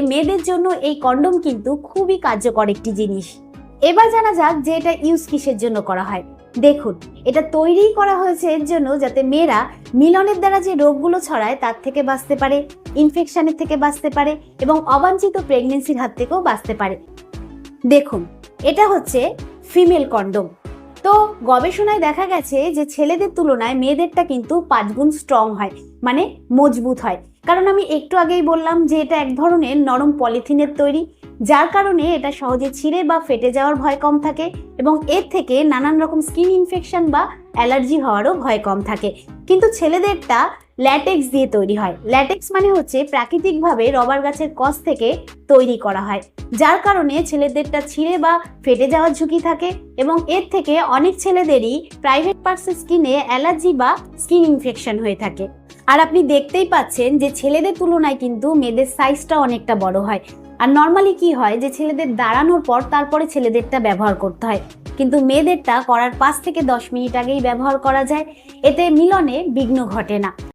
মেয়েদের জন্য এই কন্ডোম কিন্তু খুবই কার্যকর একটি জিনিস। এবার জানা যাক যে এটা ইউজ কিসের জন্য করা হয়। দেখুন, এটা তৈরিই করা হয়েছে এর জন্য যাতে মেয়েরা মিলনের দ্বারা যে রোগগুলো ছড়ায় তার থেকে বাঁচতে পারে ইনফেকশনের থেকে বাঁচতে পারে এবং অবাঞ্ছিত প্রেগনেন্সির হাত থেকেও বাঁচতে পারে। দেখুন, এটা হচ্ছে ফিমেল কন্ডোম তো গবেষণায় দেখা গেছে যে ছেলেদের তুলনায় মেয়েদেরটা কিন্তু পাঁচ গুণ স্ট্রং হয় মানে মজবুত হয়। কারণ আমি একটু আগেই বললাম যে এটা এক ধরনের নরম পলিথিনের তৈরি, যার কারণে এটা সহজে ছিঁড়ে বা ফেটে যাওয়ার ভয় কম থাকে এবং এর থেকে নানান রকম স্কিন ইনফেকশন বা অ্যালার্জি হওয়ারও ভয় কম থাকে। কিন্তু ছেলেদেরটা ল্যাটেক্স দিয়ে তৈরি হয়। ল্যাটেক্স মানে হচ্ছে প্রাকৃতিকভাবে রবার গাছের কস থেকে তৈরি করা হয়, যার কারণে ছেলেদেরটা ছিঁড়ে বা ফেটে যাওয়ার ঝুঁকি থাকে এবং এর থেকে অনেক ছেলেদেরই প্রাইভেট পার্টসের স্কিনে অ্যালার্জি বা স্কিন ইনফেকশন হয়ে থাকে। আর আপনি দেখতেই পাচ্ছেন যে ছেলেদের তুলনায় কিন্তু মেয়েদের সাইজটা অনেকটা বড় হয়। আর নর্মালি কি হয় যে ছেলেদের দাঁড়ানোর পর তারপরে ছেলেদেরটা ব্যবহার করতে হয়। কিন্তু মেয়েদেরটা করার পাঁচ থেকে দশ মিনিট আগেই ব্যবহার করা যায়। এতে মিলনে বিঘ্ন ঘটে না।